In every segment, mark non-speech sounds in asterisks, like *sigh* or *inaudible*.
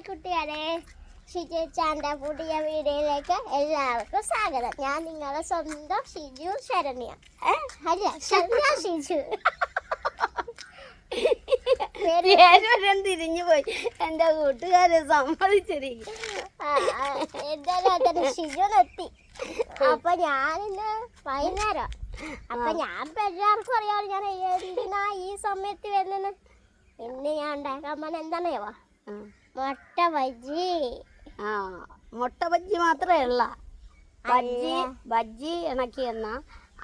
Hi കുട്ടികളെ ഷിജു ചാന്റെ പുതിയ വീഡിയോയിലേക്ക് എല്ലാവർക്കും സ്വാഗതം. ഞാൻ നിങ്ങളെ സ്വന്തം ഷിജു ശരണ്യ? അല്ല ശരണ്യ ഷിജു. തിരിഞ്ഞു പോയി. എന്റെ കൂട്ടുകാരെ സമ്മതിച്ചിരിക്കും എന്തായാലും ഷിജു എത്തി അപ്പൊ ഞാനിന്ന് വൈകുന്നേരം. അപ്പൊ ഞാൻ എല്ലാവർക്കും അറിയാമല്ലോ ഞാൻ എന്തിനാ ഈ സമയത്ത് വരുന്നത്? ഇന്ന് ഞാൻ ഉണ്ടാക്കാൻ പോണ മുട്ട ബജ്ജി. ആ മുട്ട ബജ്ജി മാത്രമേ ഉള്ള. ബജ്ജി. ബജ്ജി ഇണക്കി എന്നാ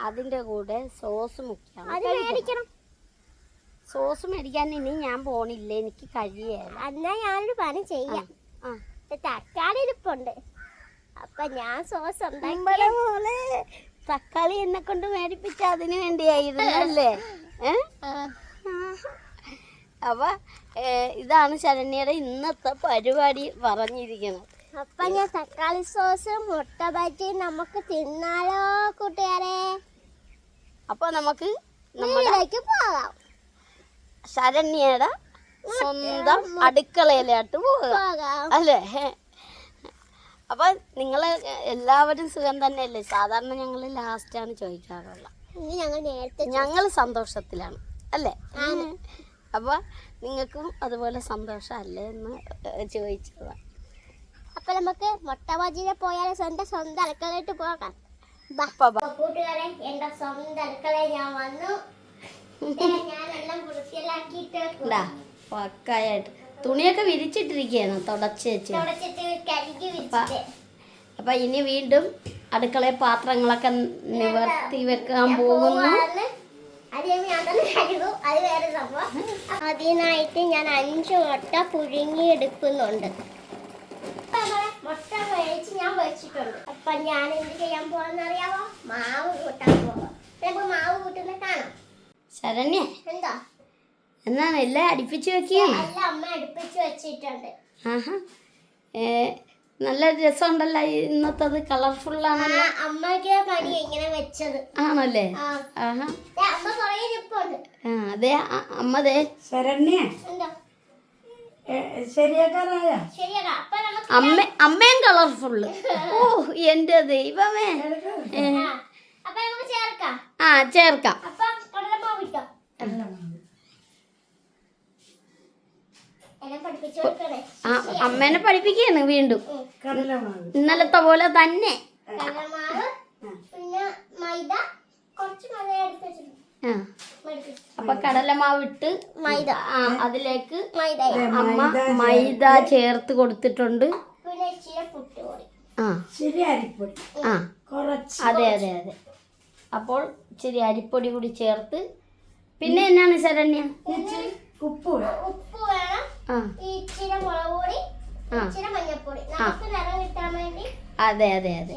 അതിന്റെ കൂടെ സോസ് മേടിക്കണം. സോസ് മേടിക്കാൻ ഇനി ഞാൻ പോണില്ല എനിക്ക് കഴിയല്ല എന്നാ ഞാനൊരു പണി ചെയ്യാം. തക്കാളി ഇരിപ്പുണ്ട്. അപ്പൊ ഞാൻ സോസ് മോളെ തക്കാളി എന്നെ കൊണ്ട് മേടിപ്പിച്ച അതിന് വേണ്ടിയായിരുന്നു അല്ലേ ഏ അപ്പൊ ഇതാണ് ശരണ്യയുടെ ഇന്നത്തെ പരിപാടി പറഞ്ഞിരിക്കുന്നത്. അപ്പൊ ഞാൻ തക്കാളി സോസ് മുട്ട ബജി നമുക്ക് തിന്നാലോ കൂട്ടുകാരെ. അപ്പൊ നമുക്ക് നമ്മളിലേക്ക് പോകാം. ശരണ്യയുടെ സ്വന്തം അടുക്കളയിലോട്ട് പോകാം. അല്ലേ? അപ്പൊ നിങ്ങൾ എല്ലാവരും സുഖം തന്നെയല്ലേ? സാധാരണ ഞങ്ങൾ ലാസ്റ്റാണ് ചോദിക്കാറുള്ളത്. ഞങ്ങൾ നേരത്തെ ഞങ്ങൾ സന്തോഷത്തിലാണ്. അല്ലേ? അപ്പൊ നിങ്ങൾക്കും അതുപോലെ സന്തോഷമല്ലേ എന്ന് ചോദിച്ചതാണ് അപ്പൊ നമുക്ക് മുട്ടബാജിനെ പോയാൽ സ്വന്തം സ്വന്തം അടുക്കളയിട്ട് പോകാം. കൂട്ടുകാരെ എന്റെ സ്വന്തം അടുക്കളയിൽ ഞാൻ വന്നു. എല്ലാം വൃത്തിയിലാക്കിയിട്ട് ഇണ്ടാ, പക്കായായിട്ട്. തുണിയൊക്കെ വിരിച്ചിട്ടിരിക്കുകയാണ് തുടച്ച് വെച്ച്. അപ്പൊ ഇനി വീണ്ടും അടുക്കളയിൽ പാത്രങ്ങളൊക്കെ നിവർത്തി വെക്കാൻ പോകുന്നു. അതിനായിട്ട് ഞാൻ അഞ്ച് മുട്ട പുഴുങ്ങി എടുക്കുന്നുണ്ട് അപ്പൊ മുട്ട മേടിച്ച് ഞാൻ വെച്ചിട്ടുണ്ട്. അപ്പൊ ഞാൻ എന്ത് ചെയ്യാൻ പോവാന്ന് അറിയാമോ മാവ് കൂട്ടാൻ പോവാ. മാവ് കൂട്ടുന്ന കാണാം. ശരണ്യ എന്താ? എന്നാണ് എല്ലാം അടുപ്പിച്ച് വെക്കുക എല്ലാം അമ്മ അടുപ്പിച്ച് വെച്ചിട്ടുണ്ട്. ആഹാ. ഏ, നല്ല രസമുണ്ടല്ലോ ഇന്നത്തത് കളർഫുള്ളാണല്ലോ ആ അമ്മയ്ക്ക് പണി എങ്ങനെ വെച്ചത്. ആണല്ലേ? അതെ അമ്മ ദേ ശരണ്യ. അമ്മ അമ്മയും കളർഫുള്ള് ഓ എന്റെ ദൈവമേ ആ ചേർക്കാം അപ്പൊ കടലമാവ് ഇട്ടോ എന്നെ പഠിപ്പിച്ചു കൊടുക്കണേ ആ അമ്മേനെ പഠിപ്പിക്കുകയാണ് വീണ്ടും. കടലമാവ്. ഇന്നലത്തെ പോലെ തന്നെ. കടലമാവ് പിന്നെ മൈദ കുറച്ച് മൈദ വെച്ചിട്ടുണ്ട്. ആ. മൈദ. അപ്പൊ കടലമാവ് ഇട്ട് മൈദ. ആ അതിലേക്ക് മൈദ. അമ്മ മൈദ ചേർത്ത് കൊടുത്തിട്ടുണ്ട്. ആ. ശരി അരിപ്പൊടി. ആ. കുറച്ച് അതെ അതെ അതെ. അപ്പോൾ ചെറിയ അരിപ്പൊടി കൂടി ചേർത്ത്. പിന്നെ എന്നാണ് ശരണ്യ? ഉപ്പ് ഉപ്പ് വേണം. ഇച്ചിരി മുളക് പൊടി ആ. ഇച്ചിരി മഞ്ഞപ്പൊടി നമുക്ക് നിറം കിട്ടാൻ വേണ്ടി അതെ അതെ അതെ.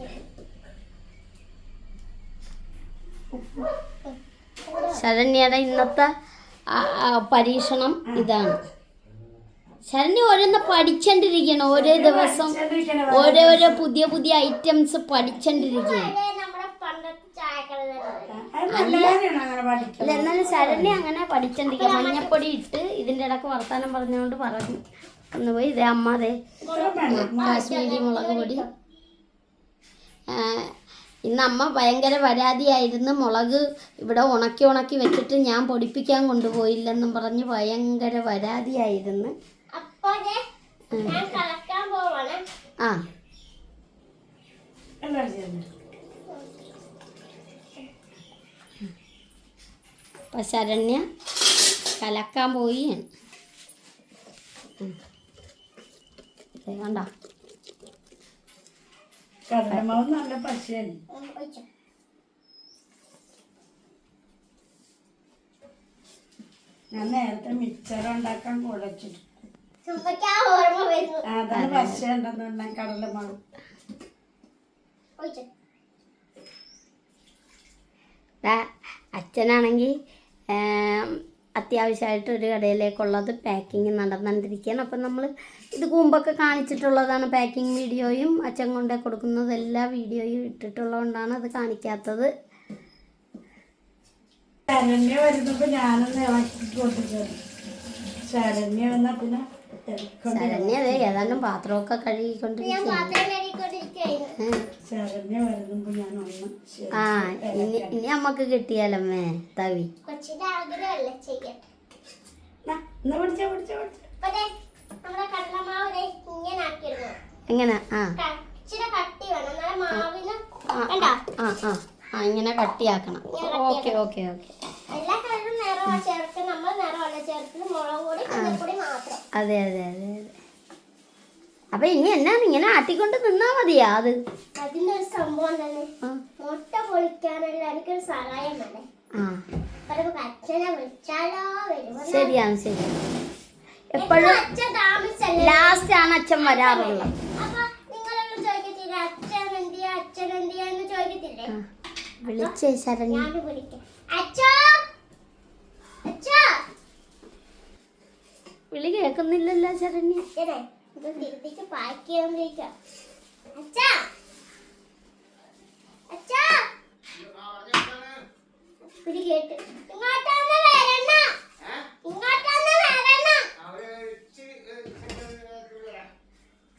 ശരണ്യയുടെ ഇന്നത്തെ പരീക്ഷണം ഇതാണ്. ശരണ്യ ഓരോന്ന് പഠിച്ചോണ്ടിരിക്കണം ഓരോ ദിവസം ഓരോരോ പുതിയ പുതിയ ഐറ്റംസ് പഠിച്ചോണ്ടിരിക്കുകയാണ് അതെ നമ്മുടെ പണ്ടത്തെ ചായക്കട അത് നല്ല കാര്യമാണ് അങ്ങനെ പഠിക്കുന്നത് അല്ല എന്നാലും ശരണ്യ അങ്ങനെ പഠിച്ചോണ്ടിരിക്കുക മഞ്ഞപ്പൊടി ഇട്ട് ഇതിന്റെ ഇടയ്ക്ക് വർത്താനം പറഞ്ഞുകൊണ്ട് പറഞ്ഞു. ഒന്ന് പോയി ഇതേ അമ്മ അതെ കാശ്മീരി മുളക് പൊടി. ഇന്ന് അമ്മ ഭയങ്കര പരാതിയായിരുന്നു. മുളക് ഇവിടെ ഉണക്കി ഉണക്കി വെച്ചിട്ട് ഞാൻ പൊടിപ്പിക്കാൻ കൊണ്ടുപോയില്ലെന്നും പറഞ്ഞ് ഭയങ്കര പരാതിയായിരുന്നു. അപ്പൊ ദേ ഞാൻ കളക്കാൻ പോവാണ്. ആ എല്ലാവരും ചെയ്യുന്നു അപ്പം ശരണ്യ കലക്കാൻ പോയി കണ്ട? കടലമാവ് നല്ല പശയാണ്. ഞാൻ നേരത്തെ മിക്സർ ഉണ്ടാക്കാൻ കുഴച്ചിട്ടു അതാണ് പശ ഉണ്ടെന്ന് പറഞ്ഞാൽ കടലമാവ്. അച്ഛനാണെങ്കിൽ അത്യാവശ്യമായിട്ട് ഒരു കടയിലേക്കുള്ളത് പാക്കിങ് നടന്നുകൊണ്ടിരിക്കുകയാണ് അപ്പം നമ്മൾ ഇത് കൂമ്പൊക്കെ കാണിച്ചിട്ടുള്ളതാണ് പാക്കിംഗ് വീഡിയോയും അച്ഛൻ കൊണ്ടേ കൊടുക്കുന്നത് എല്ലാ വീഡിയോയും ഇട്ടിട്ടുള്ളതുകൊണ്ടാണ് അത് കാണിക്കാത്തത്. ശരണ്യ വരുന്നപ്പോൾ ഞാനൊന്ന് ഇളക്കി കൊടുത്തത് ശരണ്യ വന്നാൽ പിന്നെ ശരണ്യ അതെ ഏതാണ്ടും പാത്രമൊക്കെ കഴുകിക്കൊണ്ടിരിക്കും കഴുകിക്കൊണ്ടിരിക്കുകയാണ് പാത്രം കഴുകിക്കൊണ്ടിരിക്കുകയായിരുന്നു ഉം. ശരണ്യ വരുമ്പോ ഞാൻ ഒന്ന് ശരി. ആ ഇനി ഇനി അമ്മയ്ക്ക് കിട്ടിയാലമ്മേ തവി. എങ്ങനെ? ആ. ആ ഇങ്ങനെ കട്ടിയാക്കണം. Okay okay okay. എല്ലാ കളറും നിറമാണ് ചേർത്ത് നമ്മൾ നിറമല്ല ചേർത്ത് മുളക് പൊടി മഞ്ഞപ്പൊടി മാത്രം. അതെ അതെ അതെ അതെ. അപ്പൊ ഇനി എന്നാണ് ഇങ്ങനെ ആട്ടിക്കൊണ്ട് നിന്നാ മതിയാ അത്? അതിന്റെ ഒരു സംഭവം ആ. മുട്ട പൊളിക്കാനുള്ള എനിക്കൊരു സഹായം വേണേ. അച്ഛനെ വിളിച്ചാലോ? ശരിയാണ് ശരിയാണ്. എപ്പോഴും അച്ഛൻ ലാസ്റ്റ് ആണ് അച്ഛൻ വരാറുള്ളത്. അച്ഛൻ അച്ഛൻ എന്ന് വിളിച്ചേ ശരണ്യ. ഞാൻ അച്ഛാ അച്ഛാ! വിളി കേൾക്കുന്നില്ലല്ലോ വരണം.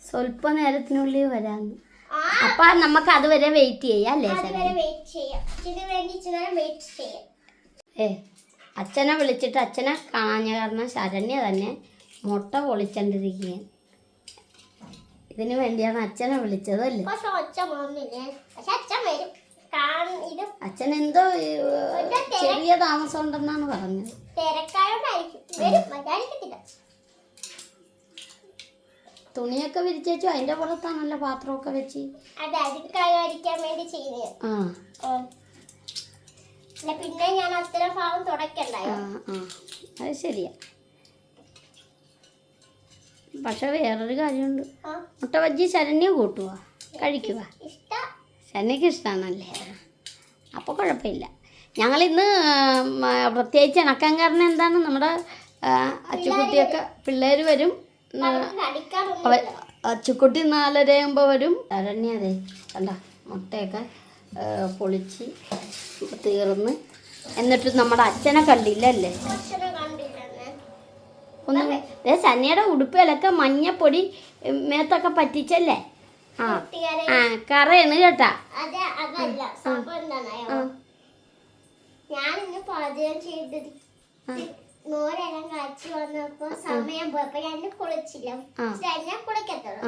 സ്വല്പ നേരത്തിനുള്ളിൽ വരാന്ന് അപ്പൊ നമുക്ക് അതുവരെ വെയിറ്റ് ചെയ്യാം അല്ലേ ഏ അച്ഛനെ വിളിച്ചിട്ട് അച്ഛനെ കാണാഞ്ഞ കാരണം ശരണ്യ തന്നെ മുട്ട പൊളിച്ചോണ്ടിരിക്കുകയാണ്. ഇതിനു വേണ്ടിയാണ് അച്ഛനെ വിളിച്ചത് അല്ലേ? അച്ഛൻ എന്തോ ചെറിയ താമസം ഉണ്ടെന്നാണ് പറഞ്ഞത് തുണിയൊക്കെ വിരിച്ചു അതിന്റെ പുറത്താണല്ലോ പാത്രമൊക്കെ വെച്ച്. ആ. പിന്നെ ഞാൻ അത്ര ഭാഗം തുടക്കണ്ടായോ? അത് ശരിയാ. പക്ഷെ വേറൊരു കാര്യമുണ്ട്. മുട്ട ബജ്ജി ശരണ്യ കൂട്ടുക കഴിക്കുക ശരണ്യക്ക് ഇഷ്ടമാണല്ലേ അപ്പോൾ കുഴപ്പമില്ല. ഞങ്ങളിന്ന് പ്രത്യേകിച്ച് ഇണക്കാൻ കാരണം എന്താണ്? നമ്മുടെ അച്ചുക്കുട്ടിയൊക്കെ പിള്ളേർ വരും. അച്ചുക്കുട്ടി നാലരയാകുമ്പോൾ വരും. ശരണ്യ അതെ കണ്ട മുട്ടയൊക്കെ പൊളിച്ച് തീർന്ന്. എന്നിട്ട് നമ്മുടെ അച്ഛനെ കണ്ടില്ലല്ലേ? ഒന്നും സന്നിയുടെ ഉടുപ്പിലൊക്കെ മഞ്ഞപ്പൊടി മേത്തൊക്കെ പറ്റിച്ചല്ലേ? ആ. ആ കറയാണ് കേട്ടാ. ഞാനിന്ന് പാചകം ചെയ്തത് മോരെല്ലാം കാച്ചി വന്നപ്പോ സമയം പോയപ്പോ ഞാൻ കുളിച്ചില്ല. ഞാൻ കുളിക്കത്തുള്ളൂ.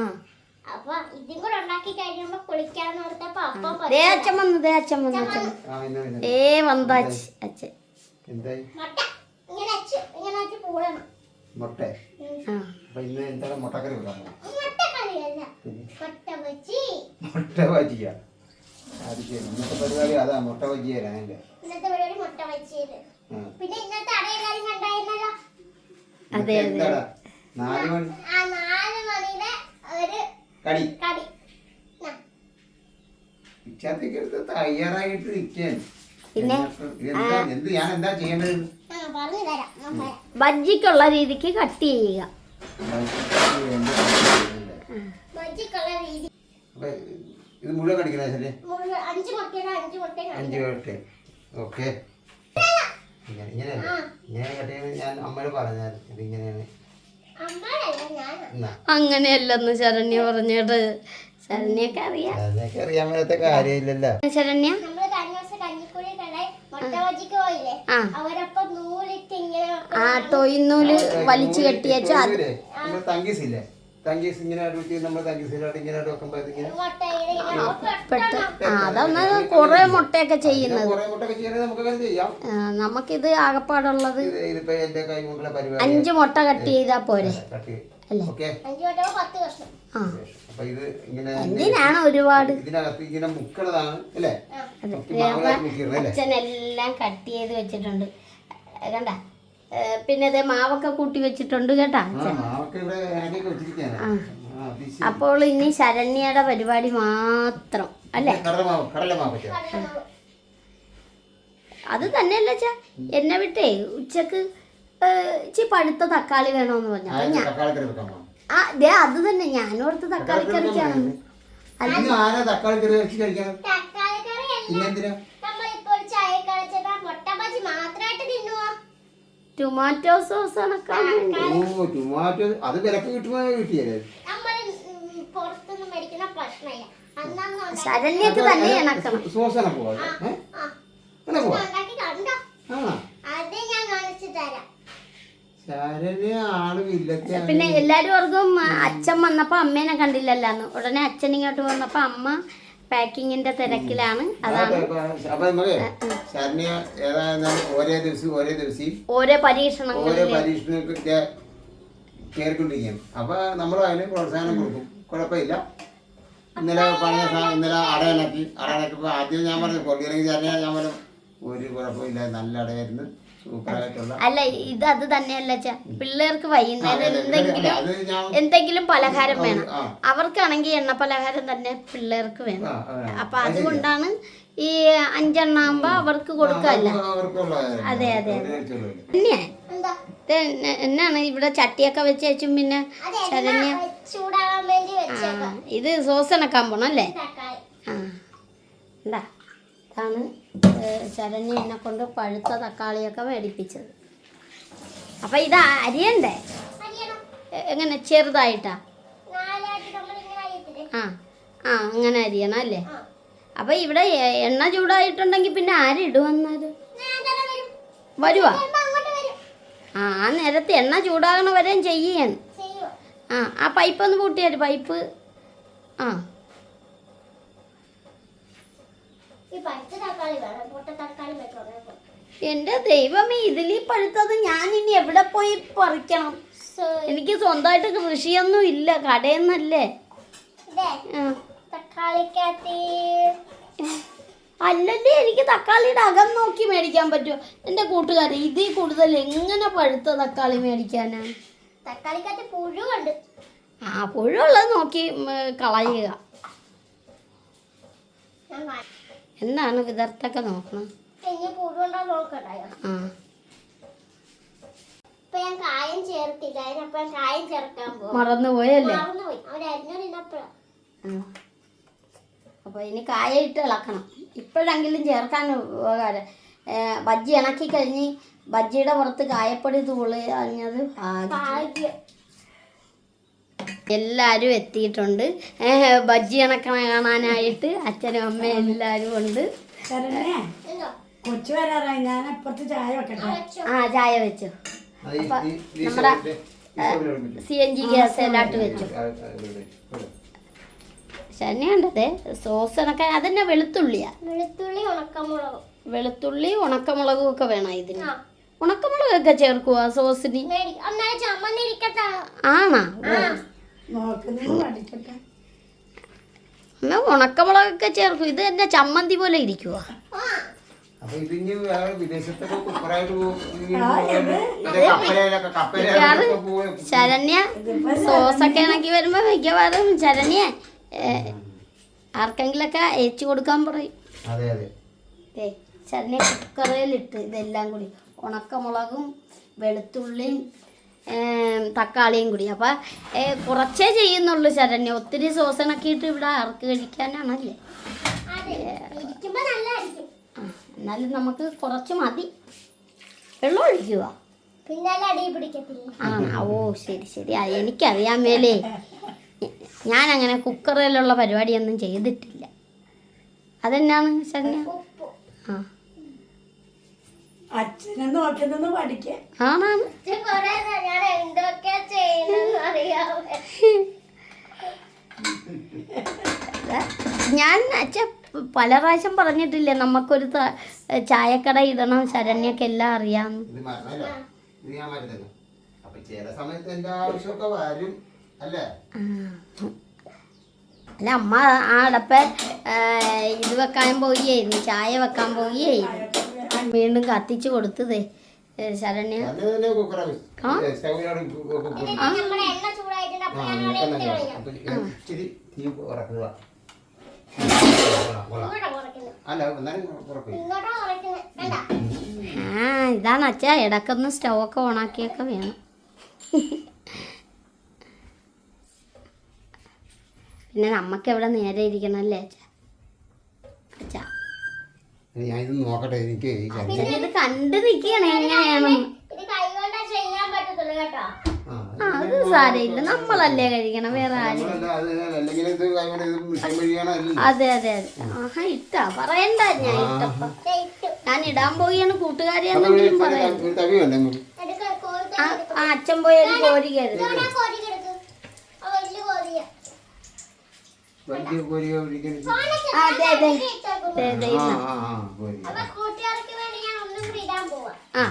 അപ്പൊ ഇതും കൂടെ ഉണ്ടാക്കി കഴിയുമ്പോ കുളിക്കാന്ന് ഓർത്തപ്പോ അപ്പം ദേ അച്ഛൻ വന്നു ദേ അച്ഛൻ വന്നു അച്ഛൻ. ഏ വന്നു അച്ഛൻ അച്ഛൻ. എന്തായി? മുട്ട. ഇങ്ങനെ വെച്ച് ഇങ്ങനെ വെച്ച് പൂടണം മുട്ട. അപ്പൊ ഇന്ന് എന്താണ് മുട്ടക്കറി പോകുന്നത്? മുട്ട ബജിയ? അത് ശരി. ഇന്നത്തെ പരിപാടി അതാ മുട്ട ബജിയ ഇന്നത്തെ പരിപാടി മുട്ട പിന്നെ ഇന്നത്തെ അട എല്ലാരും കണ്ടായിരുന്നല്ലോ? അതെ, അതെ. നാല് മണി ആ നാല് മണിയുടെ ഒരു കടി. കടി. നാ. ഇച്ചാത്തേക്ക് എടുത്ത് തയ്യാറായിട്ട് നിൽക്കാൻ പിന്നെ? എന്താ എന്ത് ഞാൻ എന്താ ചെയ്യേണ്ടത്? ബജ്ജിക്കുള്ള രീതിക്ക് കട്ട് ചെയ്യുക. ഇത് മുഴുവൻ കടിക്കണ ശരി? അഞ്ച് മുട്ട ഓക്കെ. ഇങ്ങനെ. ഇങ്ങനെയല്ലേ? ഇങ്ങനെ കട്ട് ചെയ്യുന്നത് ഞാൻ അമ്മയോട് പറഞ്ഞാൽ ഞാനാ എന്നാ അങ്ങനെയല്ലെന്ന് ശരണ്യ പറഞ്ഞിട്ട്. ശരണ്യൊക്കെ അറിയാം. അതൊക്കെ അറിയാൻ മേലത്തെ കാര്യമില്ലല്ലോ. ശരണ്യ. ആ. അവരപ്പം നൂലിട്ട് ഇങ്ങനെ ആ ടൊയ്ന്നൂൽ വലിച്ചു കെട്ടിയാച്ചു അത്. തങ്കീസ് ഇങ്ങനെ നമ്മൾ ഇങ്ങനെ വെക്കുമ്പോൾ ഇതിങ്ങനെ അതൊന്ന് കുറെ മുട്ടയൊക്കെ ചെയ്യുന്നത്. കുറെ മുട്ടൊക്കെ ചെയ്യണമെങ്കിൽ നമുക്ക് ചെയ്യാം. നമുക്കിത് ആകപ്പാടുള്ളത് ഇത് ഇതിപ്പോ എന്റെ കൈ കൊണ്ടുള്ള പരിപാടി. അഞ്ച് മുട്ട കട്ട് ചെയ്താ പോരെ. കട്ടി അഞ്ച് മുട്ട പത്ത് കഷ്ണം. ആ. ഇത് ഇങ്ങനെ എന്തിനാണ് ഒരുപാട്? അച്ഛനെല്ലാം കട്ട് ചെയ്ത് വെച്ചിട്ടുണ്ട്. കണ്ട പിന്നെ അതേ മാവൊക്കെ കൂട്ടി വെച്ചിട്ടുണ്ട് കേട്ടാ. അപ്പോൾ ഇനി ശരണ്യയുടെ പരിപാടി മാത്രം അല്ലേ. അത് തന്നെയല്ല ചാ എന്നെ വിട്ടേ ഉച്ചയ്ക്ക് ഇച്ചി പഴുത്ത തക്കാളി വേണമെന്ന് പറഞ്ഞു. അപ്പൊ ഞാൻ തക്കാളിക്കറി ആ ദേ അത് തന്നെ ഞാനോർത്ത് തക്കാളി കറിക്കാണ്. തക്കാളി കറി വെച്ച് കഴിക്കണം തക്കാളി കറി അല്ല പിന്നെന്തിനാ നമ്മളിപ്പോൾ ചായ കളിച്ചിട്ട് മുട്ട ബജി മാത്രമായിട്ട് തിന്നുവാ ടൊമാറ്റോ സോസ് ഓ ടൊമാറ്റോ അത് വിലക്ക് കിട്ടുമ്പോ കിട്ടിയല്ലേ? നമ്മൾ പുറത്തുനിന്ന് മേടിക്കുന്ന പ്രശ്നമില്ല. ശരണ്യക്ക് തന്നെ ഇണക്കണം പിന്നെ എല്ലാരും ഓർക്കും അച്ഛൻ വന്നപ്പോ അമ്മേനെ കണ്ടില്ലല്ലാന്ന്. ഉടനെ അച്ഛൻ ഇങ്ങോട്ട് വന്നപ്പോ അമ്മ പാക്കിങ്ങിന്റെ തിരക്കിലാണ്. അതാണ്. ശരണ്യ ഏതായിരുന്നാലും ഓരോ ദിവസം ഓരോ ദിവസം ഓരോ ഓരോ പരീക്ഷണങ്ങളിൽ പരീക്ഷണങ്ങൾക്ക് കയറിക്കൊണ്ടിരിക്കും അപ്പൊ നമ്മൾ അതിന് പ്രോത്സാഹനം കൊടുക്കും. കുഴപ്പമില്ല. ഇന്നലെ പറഞ്ഞ ഇന്നലെ അടയിണക്കി അടയിണക്കിയപ്പോൾ ആദ്യം ഞാൻ പറഞ്ഞു കൊള്ളിയില്ലെങ്കിൽ ശരണ്യ ഞാൻ പറഞ്ഞു ഒരു കുഴപ്പമില്ല നല്ല അടയായിരുന്നു അല്ല ഇത് അത് തന്നെയല്ല പിള്ളേർക്ക് വൈകുന്നേരം എന്തെങ്കിലും എന്തെങ്കിലും പലഹാരം വേണം. അവർക്കാണെങ്കിൽ എണ്ണ പലഹാരം തന്നെ പിള്ളേർക്ക് വേണം. അപ്പൊ അതുകൊണ്ടാണ് ഈ അഞ്ചെണ്ണാകുമ്പോ അവർക്ക് കൊടുക്കല്ല? അതെ, അതെ. പിന്നെ? എന്നാണ് ഇവിടെ ചട്ടിയൊക്കെ വെച്ച് വെച്ചും പിന്നെ ശരണ്യ വേണ്ടി വെച്ചേക്കാം. ഇത് സോസ് ഇണക്കാൻ പോണം അല്ലേ? തക്കാളി. ആ. എന്താ ഇതാണ് ശരണ്യ എന്നെ കൊണ്ട് പഴുത്ത തക്കാളിയൊക്കെ മേടിപ്പിച്ചത് അപ്പൊ ഇത് അരിയണ്ടേ? അരിയണം. എങ്ങനെ? ചെറുതായിട്ടാ? നാലായിട്ട് നമ്മൾ ഇങ്ങനെ അരിയത്തില്ലേ? ആ ആ അങ്ങനെ അരിയണം അല്ലേ? അപ്പൊ ഇവിടെ എണ്ണ ചൂടായിട്ടുണ്ടെങ്കിൽ പിന്നെ തന്നെ വരും വരുവാ? ആ ആ നേരത്തെ എണ്ണ ചൂടാകണ വരെയും ചെയ്യാൻ ആ ആ. പൈപ്പ് ഒന്ന് പൂട്ടിയാൽ പൈപ്പ് ആ എന്റെ ദൈവമേ ഇതിലീ പഴുത്തത് ഞാൻ ഇനി എവിടെ പോയി പറിക്കണം? എനിക്ക് സ്വന്തമായിട്ട് കൃഷിയൊന്നും ഇല്ല കടയൊന്നല്ലേ ആ. തക്കാളിക്കകത്ത്. അല്ലല്ലേ എനിക്ക് തക്കാളിയുടെ അകം നോക്കി മേടിക്കാൻ പറ്റുമോ? എന്റെ കൂട്ടുകാരെ ഇതിൽ കൂടുതൽ എങ്ങനെ പഴുത്ത തക്കാളി മേടിക്കാനാണ് തക്കാളിക്കകത്ത് പുഴുണ്ട് ആ പുഴുള്ളത് നോക്കി കളയുക. എന്താണ് വിദർത്തൊക്കെ നോക്കണം? ആ. ഞാൻ കായം ചേർത്തില്ല അതിനപ്പൊ കായം ചേർക്കാൻ പോകും മറന്നുപോയല്ലേ? മറന്നുപോയി. അവൻ അരിഞ്ഞോണ്ടിരുന്നപ്പോഴാ ആ. അപ്പൊ ഇനി കായയിട്ട് ഇളക്കണം. ഇപ്പോഴെങ്കിലും ചേർക്കാൻ ഉപകാരം. ബജ്ജി ഇണക്കി കഴിഞ്ഞ് ബജ്ജിയുടെ പുറത്ത് കായപ്പൊടി തൂൾ അറിഞ്ഞത് ഭാഗ്യം എല്ലാവരും എത്തിയിട്ടുണ്ട്. ബജ്ജി ഇണക്കണ കാണാനായിട്ട് അച്ഛനും അമ്മയും എല്ലാവരും ഉണ്ട്. കൊച്ചു വരാറായി. ഞാൻ അപ്പുറത്ത് ചായ വെക്കട്ടെ? ആ ചായ വെച്ചു. നമ്മുടെ? സി എൻ ജി ഗ്യാസ് എല്ലാട്ട് വെച്ചു. ശനിയുണ്ടതേ സോസ് ഇണക്കാൻ അതന്നെ വെളുത്തുള്ളിയാ. വെളുത്തുള്ളി ഉണക്കമുളകും. വെളുത്തുള്ളി ഉണക്കമുളകും ഒക്കെ വേണം ഇതിന്? ഉണക്കമുളകൊക്കെ ചേർക്കുവാ സോസിന് ആണോ? അമ്മ ഉണക്കമുളകൊക്കെ ചേർക്കും. ഇത് എന്നെ ചമ്മന്തി പോലെ ഇരിക്കുക ശരണ്യ സോസൊക്കെ ഇണക്കി വരുമ്പോ മിക്കവാറും ശരണ്യ ആർക്കെങ്കിലൊക്കെ അയച്ചു കൊടുക്കാൻ പറയും. അതെ അതെ. ഏ കുക്കറിലിട്ട് ഇതെല്ലാം കൂടി. ഉണക്കമുളകും വെളുത്തുള്ളിയും തക്കാളിയും കൂടി. അപ്പം കുറച്ചേ ചെയ്യുന്നുള്ളൂ ശരണ്യ ഒത്തിരി സോസണൊക്കെ ഇട്ട് ഇവിടെ ആർക്ക് കഴിക്കാനാണല്ലേ? എന്നാലും നമുക്ക് കുറച്ച് മതി. വെള്ളം ഒഴിക്കുക ആ ഓ ശരി ശരി. എനിക്കറിയാൻ മേലേ. *laughs* ഞാൻ അങ്ങനെ കുക്കറിലുള്ള പരിപാടിയൊന്നും ചെയ്തിട്ടില്ല. അതെന്നാണ് ശരണ്യ? ഉപ്പ് ആ. അച്ഛനെ നോക്കുന്നത് പഠിക്കാൻ ആണാണ്. ഞാൻ അച്ഛ പല പ്രാവശ്യം പറഞ്ഞിട്ടില്ലേ നമുക്കൊരു ചായക്കട ഇടണം ശരണ്യൊക്കെ എല്ലാം അറിയാം ചില സമയത്ത് എന്റെ ആവശ്യമൊക്കെ വരും. അല്ലേ? അല്ല അമ്മ ആടപ്പ അടപ്പ ഇത് വെക്കാൻ പോവുകയായിരുന്നു ചായ വെക്കാൻ പോവുകയായിരുന്നു. വീണ്ടും കത്തിച്ചു കൊടുത്തത് ശരണ്യ. ഇതാണ് അച്ഛ ഇടക്കൊന്ന് സ്റ്റൗ ഒക്കെ ഓണാക്കിയൊക്കെ ചൂടായിട്ടുണ്ട് അപ്പൊ ഞാൻ അവിടെ എടുത്ത് കളയാം ഇച്ചിരി തീ ഉറക്കുക ഇങ്ങോട്ടാ കുറയ്ക്കുന്നത് അല്ല എന്നാലും ഉറക്കുക ഇങ്ങോട്ടാ കുറയ്ക്കുന്നത് വേണ്ട ആ ഇതാണ് അച്ഛ ഇടക്കൊന്ന് സ്റ്റൗവൊക്കെ ഓണാക്കിയൊക്കെ വേണം പിന്നെ നമുക്ക് എവിടെ നേരെ ഇരിക്കണം അല്ലേ? അച്ഛ. നോക്കട്ടെ എനിക്ക് ഇത് കണ്ടു നിൽക്കുകയാണ് എങ്ങനെയാണ് ആ സാരമില്ല. നമ്മളല്ലേ കഴിക്കണം വേറെ ആരും അത് അതെ അതെ ആഹാ ഇട്ടാ. പറയണ്ട ഞാൻ ഇട്ടപ്പ. ഞാൻ ഇടാൻ പോവുകയാണ് കൂട്ടുകാരി പറയാം. ആ അച്ഛൻ പോയാലും കോരിക്കരുത് ഇതാ കോരി കിടക്ക് ആ വലിയ കോരിയ വലിയ കോരിയോ ഒഴിക്കരുത്. ആ, അതെ അതെ ദേ, ദേ, ആ ഇന്ന്. ആ ആ കോരി അപ്പൊ ആ.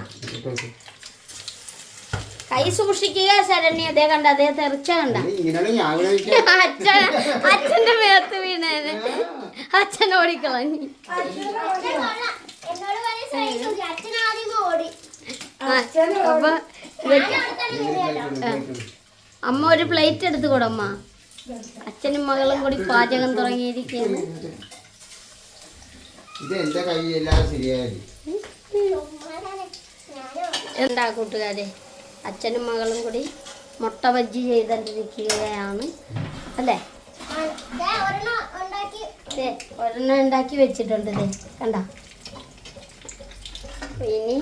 കൈ സൂക്ഷിക്കുക ശരണ്യ. അതേ കണ്ട അതേ തെറിച്ച കണ്ട. *laughs* അച്ഛൻ അച്ഛന്റെ മേത്ത് വീണേന്. അച്ഛൻ ഓടിക്കളഞ്ഞു. അപ്പൊ അമ്മ ഒരു പ്ലേറ്റ് എടുത്തു കൊടുമ്മ അച്ഛനും മകളും കൂടി പാചകം തുടങ്ങിയിരിക്കുകയാണ്. ഇത് എന്റെ കൈ എല്ലാം ശരിയായി. എന്താ കൂട്ടുകാരെ? അച്ഛനും മകളും കൂടി മുട്ട ബജ്ജി ചെയ്തിരിക്കുകയാണ് അല്ലേ? ഒരെണ്ണ ഉണ്ടാക്കി വെച്ചിട്ടുണ്ട് കണ്ട? ഇനി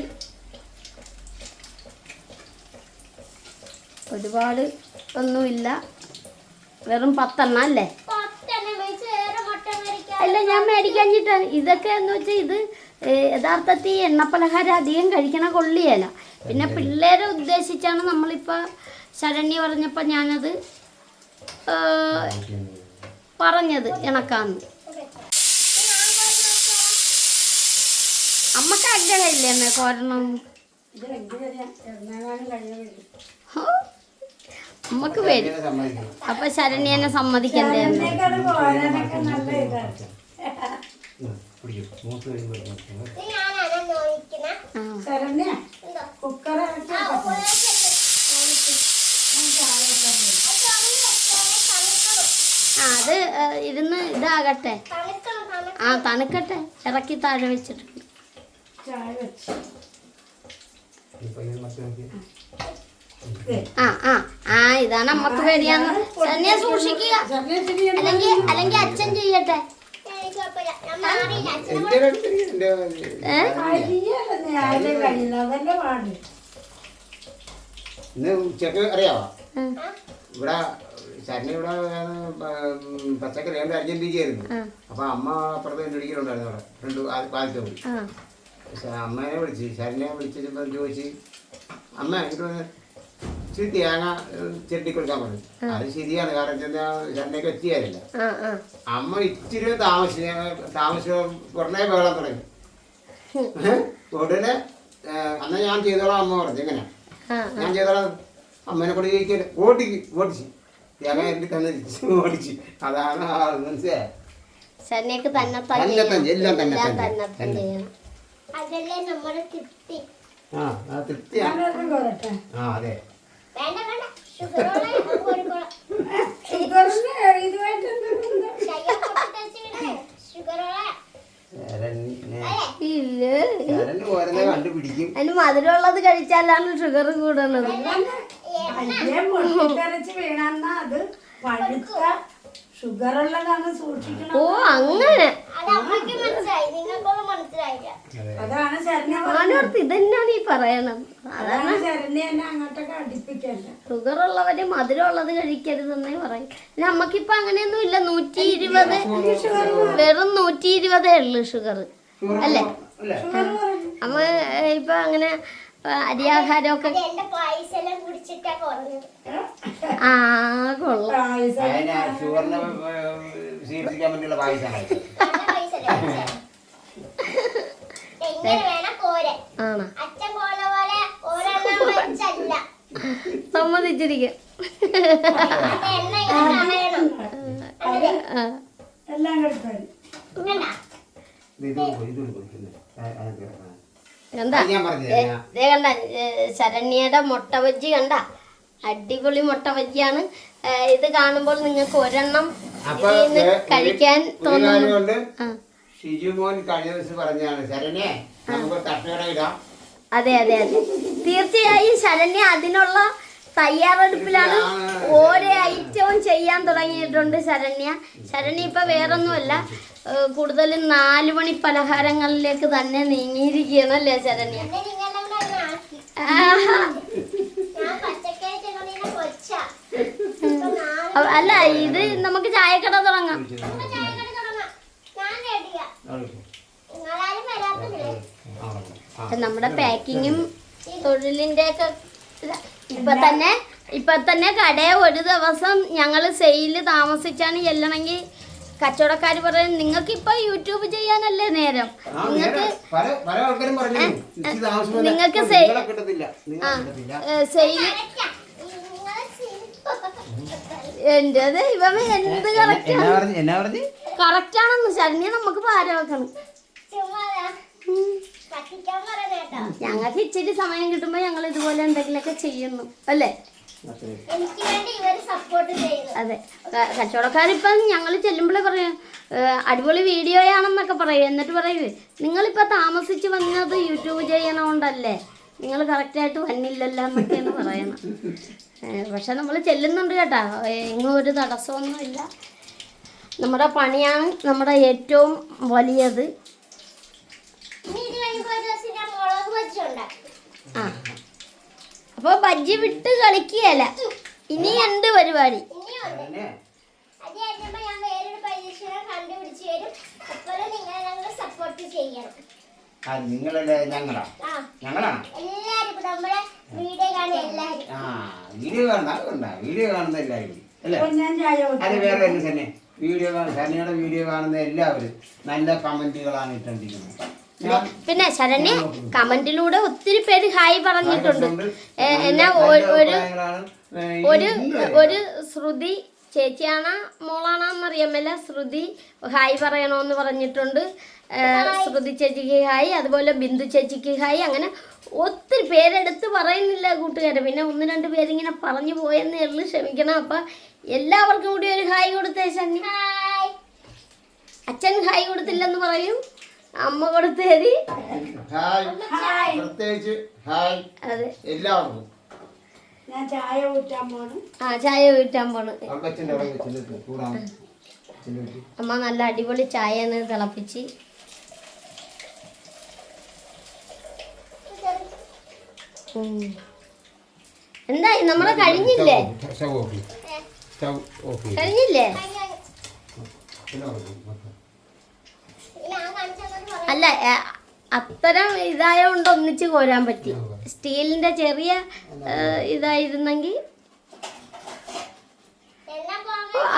ഒരുപാട് ഒന്നുമില്ല. വെറും പത്തെണ്ണ അല്ലേ? അല്ല ഞാൻ മേടിക്കാഞ്ഞിട്ടാണ് ഇതൊക്കെ എന്ന് വെച്ചാൽ ഇത് യഥാർത്ഥത്തിൽ എണ്ണപ്പലഹാരം അധികം കഴിക്കണ കൊള്ളിയല്ല പിന്നെ പിള്ളേരെ ഉദ്ദേശിച്ചാണ് നമ്മളിപ്പോൾ ശരണ്യ പറഞ്ഞപ്പോൾ ഞാനത് ഏ, പറഞ്ഞത് ഇണക്കാന്ന് അമ്മയ്ക്ക് അഗ്രഹമില്ലേ അമ്മ കോരണം അമ്മയ്ക്ക് വരും. അപ്പൊ ശരണ്യനെ സമ്മതിക്കണ്ടേ അത് ഇരുന്ന് ഇതാകട്ടെ. ആ തണുക്കട്ടെ. ഇറക്കി താഴെ വെച്ചിട്ടുണ്ട്. ആ ആ ആ ഇതാണ് അമ്മയ്ക്ക് പേടിയാന്ന് തന്നെ സൂക്ഷിക്കുക. അല്ലെങ്കിൽ അല്ലെങ്കിൽ അച്ഛൻ ചെയ്യട്ടെ. ഉച്ചയ്ക്ക് അറിയാവോ. ഇവിടെ ശരണ ഇവിടെ പച്ചക്കറി രണ്ട് അർജന്റീനയായിരുന്നു അപ്പൊ അമ്മ അപ്പുറത്ത് ഇടിക്കലുണ്ടായിരുന്നു അവിടെ. രണ്ട് പാലത്തെ പോയി. അമ്മേനെ വിളിച്ച് ശരണ്യെ വിളിച്ചപ്പോ ചോദിച്ച് അമ്മ എനിക്ക് ഇച്ചിരി തേങ്ങ ചെട്ടി കൊടുക്കാൻ പറഞ്ഞു. അത് ശരിയാണ്. കാരണം ആ ആ. അമ്മ ഇച്ചിരി താമസിച്ച താമസിച്ച ഉടനെ വേളം തുടങ്ങി. ഉടനെ അന്ന് ഞാൻ ചെയ്തോളാം അമ്മ പറഞ്ഞു. എങ്ങനെ? ഞാൻ ചെയ്തോളാം. അമ്മേനെ കൊണ്ട് ചോദിക്കാൻ ഓടിക്ക് ഓടിച്ച്. തേങ്ങ എന്റെ തന്നെ ഓടിച്ച്. അതാണ് തന്നെ, എല്ലാം തന്നെ അതല്ലേ നമ്മുടെ തൃപ്തി. തൃപ്തിയാണ് ആ അതെ. അതിന് മധുരമുള്ളത് കഴിച്ചാലാണ് ഷുഗർ കൂടുന്നത് വീണെന്നാ അത്? പഴുത്ത ഷുഗറുള്ളതാണ് സൂക്ഷിക്കണം ഓ അങ്ങനെ. അതാണ് ശരണ്യ ഞാനോർത്ത് ഇതന്നെയാണ് ഈ പറയണത്. അതാണ് ശരണ്യ എന്നെ അങ്ങോട്ടൊക്കെ അടുപ്പിക്കല്ല ഷുഗർ ഉള്ളവര് മധുരമുള്ളത് കഴിക്കരുതെന്നേ പറയും. നമ്മക്കിപ്പൊ അങ്ങനെയൊന്നും ഇല്ല നൂറ്റി ഇരുപത് വെറും നൂറ്റി ഇരുപതേ ഉള്ളു ഷുഗർ അല്ലേ? നമ്മ ഇപ്പൊ അങ്ങനെ അരിയാഹാരമൊക്കെ ആ കൊള്ളാം വേണ്ടിയുള്ള പായസമാണ് ആണോ സമ്മതിച്ചിരിക്കും. എല്ലാം കണ്ടാ? ദേ കണ്ട ശരണ്യയുടെ മുട്ട ബജ്ജി കണ്ട? അടിപൊളി മുട്ട ബജ്ജിയാണ്. ഇത് കാണുമ്പോൾ നിങ്ങൾക്ക് ഒരെണ്ണം കഴിക്കാൻ തോന്നുന്നുണ്ട് ഷിജുമോൻ കഴിഞ്ഞ ദിവസം പറഞ്ഞാണ് ശരണ്യെ നമുക്ക് തട്ടുകട ഇടാം. അതെ അതെ അതെ. തീർച്ചയായും ശരണ്യ അതിനുള്ള തയ്യാറെടുപ്പിലാണ് ഓരോ ഐറ്റവും ചെയ്യാൻ തുടങ്ങിയിട്ടുണ്ട് ശരണ്യ. ശരണ്യ ഇപ്പൊ വേറൊന്നുമല്ല. കൂടുതലും നാല് മണി പലഹാരങ്ങളിലേക്ക് തന്നെ നീങ്ങിയിരിക്കുകയാണ് അല്ലേ ശരണ്യ? ചെറുതിനെ അല്ല ഇത് നമുക്ക് ചായക്കട തുടങ്ങാം? നമ്മുടെ പാക്കിങ്ങും തൊഴിലിന്റെ ഒക്കെ ഇപ്പൊ തന്നെ ഇപ്പൊ തന്നെ കടയെ ഒരു ദിവസം ഞങ്ങൾ സെയിൽ താമസിച്ചാണ് ചെല്ലണമെങ്കിൽ കച്ചവടക്കാർ പറയും നിങ്ങൾക്ക് ഇപ്പൊ യൂട്യൂബ് ചെയ്യാനല്ലേ നേരം? നിങ്ങൾക്ക് നിങ്ങൾക്ക് എന്റെ ദൈവമേ എന്ത് കറക്റ്റ്? എന്നാ പറഞ്ഞു എന്നാ പറഞ്ഞു? കറക്റ്റ് ആണെന്ന് ശരണ്യ നമുക്ക് പാരവാക്കണം. ഞങ്ങൾക്ക് ഇച്ചിരി സമയം കിട്ടുമ്പോ ഞങ്ങൾ ഇതുപോലെ എന്തെങ്കിലുമൊക്കെ ചെയ്യുന്നു അല്ലേ? എനിക്ക് വേണ്ടി ഇവർ സപ്പോർട്ട് ചെയ്യുന്നു അതെ. കച്ചവടക്കാരിപ്പം ഞങ്ങൾ ചെല്ലുമ്പോഴേ പറയും അടിപൊളി വീഡിയോയാണെന്നൊക്കെ പറയും. എന്നിട്ട് പറയൂ നിങ്ങളിപ്പോൾ താമസിച്ച് വന്നത് യൂട്യൂബ് ചെയ്യണോണ്ടല്ലേ? നിങ്ങൾ കറക്റ്റായിട്ട് വന്നില്ലല്ലോ എന്നൊക്കെയാണ് പറയണം പക്ഷെ നമ്മൾ ചെല്ലുന്നുണ്ട് കേട്ടോ. എങ്ങും ഒരു തടസ്സമൊന്നുമില്ല നമ്മുടെ പണിയാണ് നമ്മുടെ ഏറ്റവും വലിയത്. ഇനി ഇത് കഴിയുമ്പോ ഒരു ദിവസം ഞാൻ മുളക് വെച്ചുണ്ടാക്കും ആ അപ്പോൾ ബജ്ജി വിട്ട് കളിക്കുകയല്ല. ഇനി എന്ത് പരിപാടി? നിങ്ങളല്ലേ ഞങ്ങളാ? ആ. ഞങ്ങളാണ് എല്ലാരും ഇപ്പൊ വീഡിയോ കാണുന്ന എല്ലാരും. ആ വീഡിയോ കാണുന്ന എല്ലാവരും അല്ലേ? അപ്പൊ അത്. വേറെ തന്നെ വീഡിയോ വീഡിയോ കാണുന്ന എല്ലാവരും നല്ല കമന്റുകളാണ് ഇട്ടിരിക്കുന്നത് പിന്നെ ശരണ്യ കമന്റിലൂടെ ഒത്തിരി പേര് ഹായ് പറഞ്ഞിട്ടുണ്ട്. എന്നാ ഒരു ഒരു ഒരു ശ്രുതി ചേച്ചിയാണോ മോളാണോന്ന് അറിയാമല്ല ശ്രുതി ഹായ് പറയണമെന്ന് പറഞ്ഞിട്ടുണ്ട്. ശ്രുതി ചേച്ചിക്ക് ഹായ് അതുപോലെ ബിന്ദു ചേച്ചിക്ക് ഹായ്. അങ്ങനെ ഒത്തിരി പേരെടുത്ത് പറയുന്നില്ല കൂട്ടുകാരെ. പിന്നെ ഒന്ന് രണ്ട് പേരിങ്ങനെ പറഞ്ഞു പോയെന്നേ ഉള്ളു. ക്ഷമിക്കണം. അപ്പം എല്ലാവർക്കും കൂടി ഒരു ഹായ് കൊടുത്തേ ശനി അച്ഛൻ ഹായ് കൊടുത്തില്ലെന്ന് പറയും. അമ്മ കൊടുത്തേരി ഹായ്. പ്രത്യേകിച്ച് ഹായ്. അതെ. എല്ലാവർക്കും. ഞാൻ ചായ ഊറ്റാൻ പോണു. ആ ചായ ഊറ്റാൻ പോണു. അമ്മ നല്ല അടിപൊളി ചായ തിളപ്പിച്ച്. എന്തായി നമ്മളെ കഴിഞ്ഞില്ലേ. കഴിഞ്ഞില്ലേ പിന്നെ ഓഫ് ചെയ്യ്. ഞാൻ കാണിച്ചത് പറയാം അല്ല അത്തരം ഇതായോണ്ട് ഒന്നിച്ച് കോരാൻ പറ്റി. സ്റ്റീലിന്റെ ചെറിയ ഇതായിരുന്നെങ്കിൽ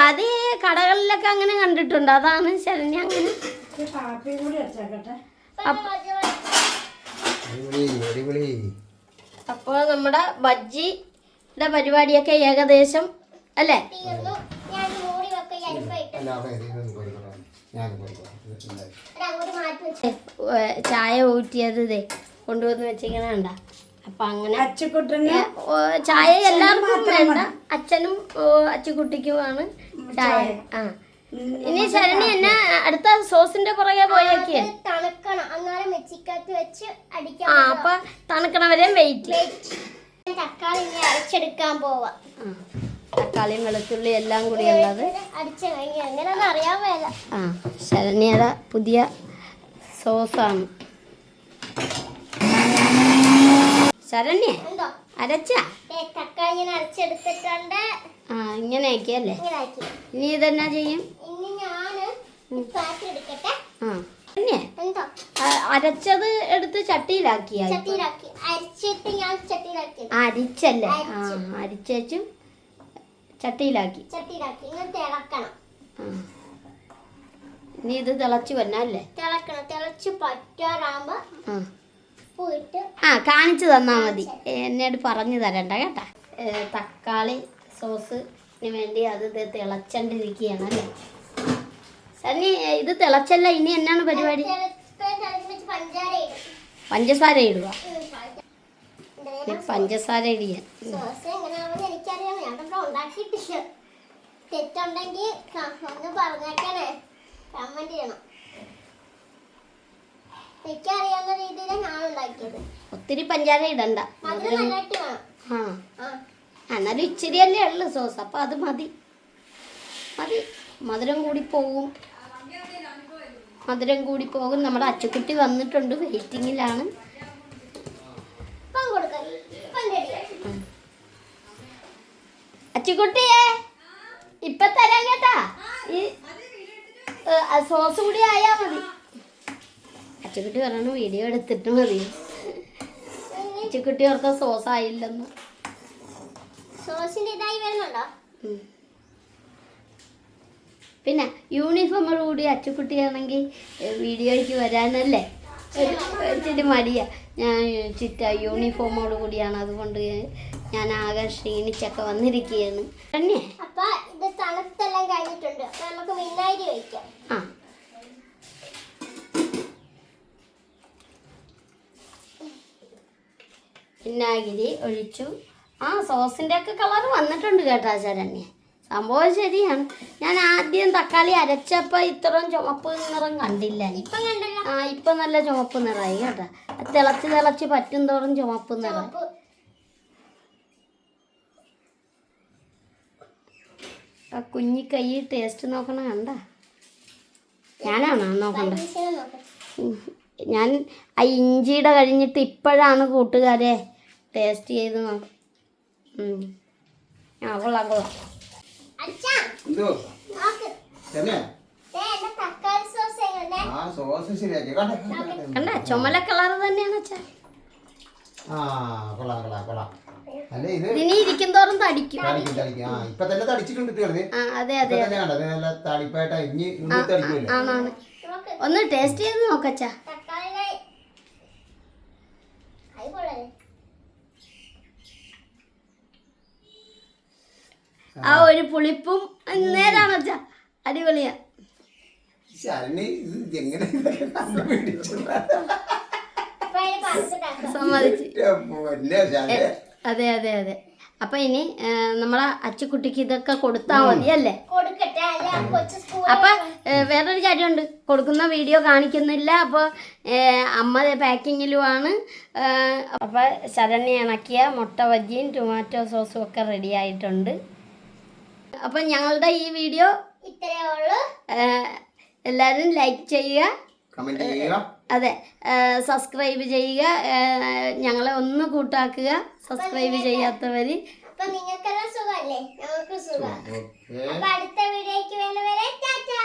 അത് കടകളിലൊക്കെ അങ്ങനെ കണ്ടിട്ടുണ്ട്. അതാണ് ശരണ്യ അങ്ങനെ. അപ്പോ അപ്പോൾ നമ്മുടെ ബജ്ജിയുടെ പരിപാടിയൊക്കെ ഏകദേശം അല്ലേ? അല്ല ചായ ഊറ്റിയത് ഇതേ കൊണ്ടുവന്ന് വെച്ചിങ്ങനെ കണ്ട. അപ്പൊ അങ്ങനെ അച്ചുക്കുട്ടന് ചായ എല്ലാവർക്കും വേണ്ട. അച്ഛനും ഓ, അച്ചുകുട്ടിക്കുമാണ് ചായ. ആ. ഇനി ശരണി എന്നെ അടുത്ത സോസിന്റെ പുറകെ പോയേക്ക്? തണുക്കണം. അന്നേരം മെച്ചിക്കകത്ത് വെച്ച് അടിക്കാൻ ആ അപ്പൊ തണുക്കണവരെയും വെയിറ്റ്. ഞാൻ തക്കാളി ഇനി അരച്ചെടുക്കാൻ പോവാ. തക്കാളിയും വെളുത്തുള്ളി എല്ലാം കൂടി ഉള്ളത്. ആ ശരണ്യയുടെ പുതിയ സോസാണ്. ശരണ്യ അരച്ച? ആ ഇങ്ങനെ ആക്കിയല്ലേ? ഇനി ഇതെന്നാ ചെയ്യും? ആ അരച്ചത് എടുത്ത് ചട്ടിയിലാക്കിയാൽ അരിച്ചല്ലേ? ആ അരിച്ചേച്ചും ചട്ടിയിലാക്കി. ചട്ടിയിലാക്കി. ഇങ്ങനെ തിളക്കണം. ഇനി ഇത് തിളച്ച് വന്നല്ലേ തിളക്കണം. തിളച്ച് പറ്റാറാകുമ്പോ പോയിട്ട് ആ കാണിച്ചു തന്നാ മതി. എന്നോട് പറഞ്ഞു തരണ്ട കേട്ടാ. തക്കാളി സോസിന് വേണ്ടി അത് ഇത് തിളച്ചണ്ടിരിക്കുകയാണ് അല്ലേ? സണ്ണി ഇത് തിളച്ചല്ല. ഇനി എന്നാണ് പരിപാടി? പഞ്ചസാര ഇടുക. പഞ്ചസാര ഇടിയാൻ സോസ് എങ്ങനെയാണെന്ന് എനിക്കറിയാം. ഞാൻ ഇവിടെ ഉണ്ടാക്കിയിട്ടില്ല. തെറ്റുണ്ടെങ്കിൽ ഒന്ന് പറഞ്ഞേക്കണേ. കമന്റ് ചെയ്യണം. എനിക്കറിയാവുന്ന രീതിയിലാണ് ഞാൻ ഉണ്ടാക്കിയത്. ഒത്തിരി പഞ്ചാര ഇടണ്ട. മധുരം നല്ലതായിട്ട് വേണം. ആ. ആ. എന്നാലും ഇച്ചിരിയല്ലേ ഉള്ളു സോസ്. അപ്പം അത് മതി. മതി. മധുരം കൂടി പോകും മധുരം കൂടി പോകും നമ്മുടെ അച്ചുക്കുട്ടി വന്നിട്ടുണ്ട്. വെയിറ്റിങ്ങിലാണ്. ഇപ്പം അച്ചുകുട്ടിയെ ഇപ്പൊ തരാം കേട്ടാ. ഈ സോസ് കൂടി ആയാ മതി. അച്ചുകുട്ടി പറഞ്ഞു വീഡിയോ എടുത്തിട്ട് മതി. അച്ചുകുട്ടി ഓർക്ക സോസ് ആയില്ലെന്ന്. സോസിന്റെ ഇതായി വരുന്നുണ്ടോ? പിന്നെ യൂണിഫോമോട് കൂടി അച്ചുക്കുട്ടിയാണെങ്കിൽ വീഡിയോയ്ക്ക് വരാനല്ലേ? ഒരു ഇച്ചിരി ഞാൻ ചിറ്റ യൂണിഫോമോട് കൂടിയാണ്. അതുകൊണ്ട് ഞാൻ ആകെ ക്ഷീണിച്ചൊക്കെ വന്നിരിക്കുകയാണ്. തന്നെ? അപ്പൊ ഇത് തണുത്തെല്ലാം കഴിഞ്ഞിട്ടുണ്ട്. അപ്പൊ നമുക്ക് വിനാഗിരി ഒഴിക്കാം ആ. വിനാഗിരി ഒഴിച്ചു. ആ സോസിന്റെ ഒക്കെ കളർ വന്നിട്ടുണ്ട് കേട്ടോ ശരണ്യ. സംഭവം ശരിയാണ്. ഞാൻ ആദ്യം തക്കാളി അരച്ചപ്പോൾ ഇത്രയും ചുമപ്പ് നിറം കണ്ടില്ല. ഇപ്പം കണ്ടല്ലോ. ആ ഇപ്പം നല്ല ചുമപ്പ് നിറമായി കേട്ടോ. തിളച്ച് തിളച്ച് പറ്റും തോറും ചുമപ്പ് നിറം. ആ കുഞ്ഞി കൈ ടേസ്റ്റ് നോക്കണം കണ്ട? ഞാനാണോ നോക്കണ്ട. ഞാൻ ആ ഇഞ്ചിയുടെ കഴിഞ്ഞിട്ട് ഇപ്പോഴാണ് കൂട്ടുകാരെ ടേസ്റ്റ് ചെയ്ത് നോക്കാം. ആ കൊള്ളാം കൊള്ളാം. എന്തോ കണ്ടേ? ചുമല കളർ തന്നെയാണ് അച്ഛാ ആ കൊള്ളാം കൊള്ളാം കൊള്ളാം. അല്ല ഇത് ഇതിനി ഇരിക്കും തോറും തടിക്കും. തടിക്കും തടിക്കും. ആ ഇപ്പൊ തന്നെ തടിച്ചിട്ടുണ്ട് തീർന്ന് ആ അതെ ഇപ്പൊ അതെ തന്നെ കണ്ടത് നല്ല തടിപ്പായിട്ടാ ഇനി ഇനി തടിക്കുമല്ലേ? ആണാണ്. നോക്ക്. ഒന്ന് ടേസ്റ്റ് ചെയ്ത് നോക്കച്ചാ തക്കാളിയുടെ അത് കൊള്ളാല്ലേ ആ ഒരു പുളിപ്പും നേരാണ് വെച്ചാ അടിപൊളിയാ. അതെ അതെ അതെ. അപ്പൊ ഇനി നമ്മളെ അച്ചുകുട്ടിക്ക് ഇതൊക്കെ കൊടുത്താ മതി അല്ലേ? അല്ല? കൊച്ചു സ്കൂൾ അപ്പൊ വേറൊരു കാര്യമുണ്ട്. കൊടുക്കുന്ന വീഡിയോ കാണിക്കുന്നില്ല. അപ്പോൾ അമ്മ പാക്കിങ്ങിലുമാണ്. അപ്പോൾ ശരണ്യ ഇണക്കിയ മുട്ട ബജിയും ടൊമാറ്റോ സോസും ഒക്കെ റെഡി ആയിട്ടുണ്ട്. അപ്പം ഞങ്ങളുടെ ഈ വീഡിയോ ഇത്രയേ ഉള്ളൂ. എല്ലാവരും ലൈക്ക് ചെയ്യുക. കമന്റ് ചെയ്യുക. അതെ. സബ്സ്ക്രൈബ് ചെയ്യുക. ഞങ്ങളെ ഒന്ന് കൂട്ടാക്കുക. സബ്സ്ക്രൈബ് ചെയ്യാത്തവർ അപ്പൊ നിങ്ങൾക്കെല്ലാം സുഖമല്ലേ? ഞങ്ങൾക്ക് സുഖം. അടുത്ത വീഡിയോയ്ക്ക് വേണ്ടവരെ ടാറ്റാ.